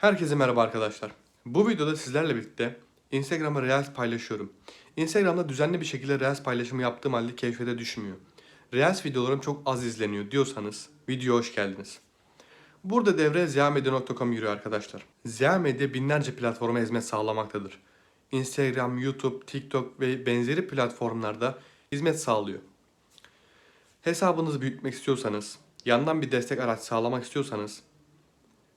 Herkese merhaba arkadaşlar. Bu videoda sizlerle birlikte Instagram'a Reels paylaşıyorum. Instagram'da düzenli bir şekilde Reels paylaşımı yaptığım halde keşfete düşmüyor. Reels videolarım çok az izleniyor diyorsanız videoya hoş geldiniz. Burada devre ziyamedya.com yürüyor arkadaşlar. Ziya Medya binlerce platforma hizmet sağlamaktadır. Instagram, YouTube, TikTok ve benzeri platformlarda hizmet sağlıyor. Hesabınızı büyütmek istiyorsanız, yandan bir destek araç sağlamak istiyorsanız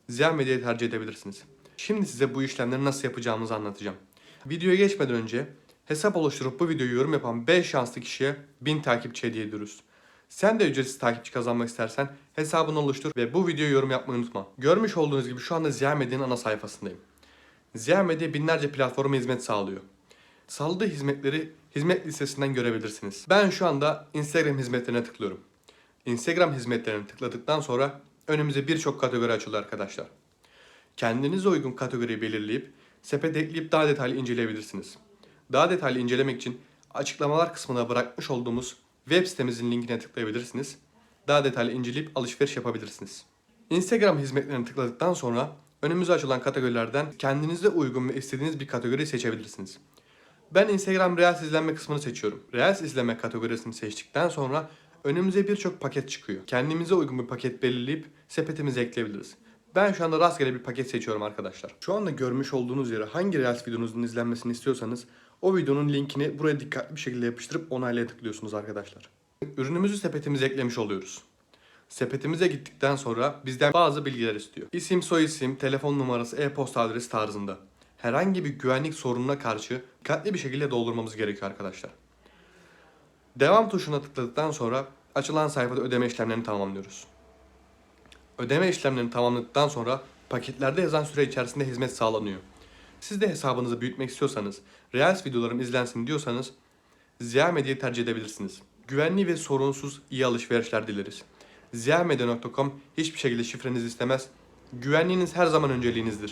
Ziya Medya'yı tercih edebilirsiniz. Şimdi size bu işlemleri nasıl yapacağımızı anlatacağım. Videoya geçmeden önce hesap oluşturup bu videoyu yorum yapan 5 şanslı kişiye 1000 takipçi hediye ediyoruz. Sen de ücretsiz takipçi kazanmak istersen hesabını oluştur ve bu videoyu yorum yapmayı unutma. Görmüş olduğunuz gibi şu anda Ziya Medya'nın ana sayfasındayım. Ziya Medya binlerce platforma hizmet sağlıyor. Sağladığı hizmetleri hizmet listesinden görebilirsiniz. Ben şu anda Instagram hizmetlerine tıklıyorum. Instagram hizmetlerine tıkladıktan sonra önümüze birçok kategori açılıyor arkadaşlar. Kendinize uygun kategoriyi belirleyip sepete ekleyip daha detaylı inceleyebilirsiniz. Daha detaylı incelemek için açıklamalar kısmına bırakmış olduğumuz web sitemizin linkine tıklayabilirsiniz. Daha detaylı inceleyip alışveriş yapabilirsiniz. Instagram hizmetlerine tıkladıktan sonra önümüze açılan kategorilerden kendinize uygun ve istediğiniz bir kategoriyi seçebilirsiniz. Ben Instagram Reels izlenme kısmını seçiyorum. Reels izleme kategorisini seçtikten sonra önümüze birçok paket çıkıyor. Kendimize uygun bir paket belirleyip sepetimize ekleyebiliriz. Ben şu anda rastgele bir paket seçiyorum arkadaşlar. Şu anda görmüş olduğunuz yere hangi Reels videonuzun izlenmesini istiyorsanız o videonun linkini buraya dikkatli bir şekilde yapıştırıp onaylaya tıklıyorsunuz arkadaşlar. Ürünümüzü sepetimize eklemiş oluyoruz. Sepetimize gittikten sonra bizden bazı bilgiler istiyor. İsim, soyisim, telefon numarası, e-posta adresi tarzında. Herhangi bir güvenlik sorununa karşı dikkatli bir şekilde doldurmamız gerekiyor arkadaşlar. Devam tuşuna tıkladıktan sonra açılan sayfada ödeme işlemlerini tamamlıyoruz. Ödeme işlemlerini tamamladıktan sonra paketlerde yazan süre içerisinde hizmet sağlanıyor. Siz de hesabınızı büyütmek istiyorsanız, Reels videolarım izlensin diyorsanız Ziya Medya'yı tercih edebilirsiniz. Güvenli ve sorunsuz iyi alışverişler dileriz. ziyamedya.com hiçbir şekilde şifrenizi istemez. Güvenliğiniz her zaman önceliğinizdir.